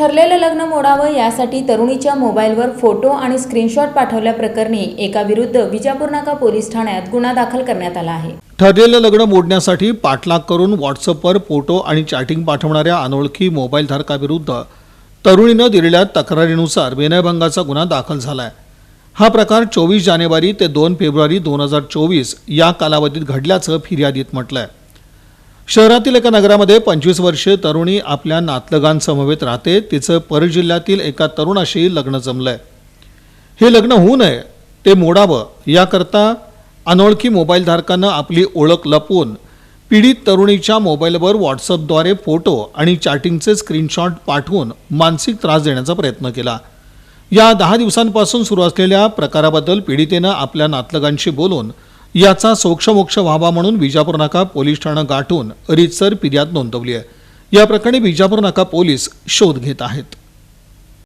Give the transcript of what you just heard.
ठरलेलं लग्न मोडावं यासाठी तरुणीच्या मोबाईलवर फोटो आणि स्क्रीनशॉट पाठवल्याप्रकरणी एका विरुद्ध विजापूर नाका पोलीस ठाण्यात गुन्हा दाखल करण्यात आला आहे. ठरलेलं लग्न मोडण्यासाठी पाठलाग करून व्हॉट्सअपवर फोटो आणि चॅटिंग पाठवणाऱ्या अनोळखी मोबाईल धारकाविरुद्ध तरुणीनं दिलेल्या तक्रारीनुसार विनयभंगाचा गुन्हा दाखल झालाय. हा प्रकार चोवीस जानेवारी ते दोन फेब्रुवारी दोन हजार चोवीस या कालावधीत घडल्याचं फिर्यादीत म्हटलंय. शहरातील एका नगरामध्ये पंचवीस वर्षीय तरुणी आपल्या नातलगांसमवेत राहते. तिचं परजिल्ह्यातील एका तरुणाशी लग्न जमलंय. हे लग्न होऊ नये ते मोडावं. याकरता अनोळखी मोबाईलधारकानं आपली ओळख लपवून पीडित तरुणीच्या मोबाईलवर व्हॉट्सअपद्वारे फोटो आणि चॅटिंगचे स्क्रीनशॉट पाठवून मानसिक त्रास देण्याचा प्रयत्न केला. या दहा दिवसांपासून सुरू असलेल्या प्रकाराबद्दल पीडितेनं आपल्या नातलगांशी बोलून याचा सोक्षमोक्ष व्हावा म्हणून विजापूर नाका पोलीस ठाणं गाठून रितसर फिर्याद नोंदवली आहे. या प्रकरणी विजापूर नाका पोलीस शोध घेत आहेत.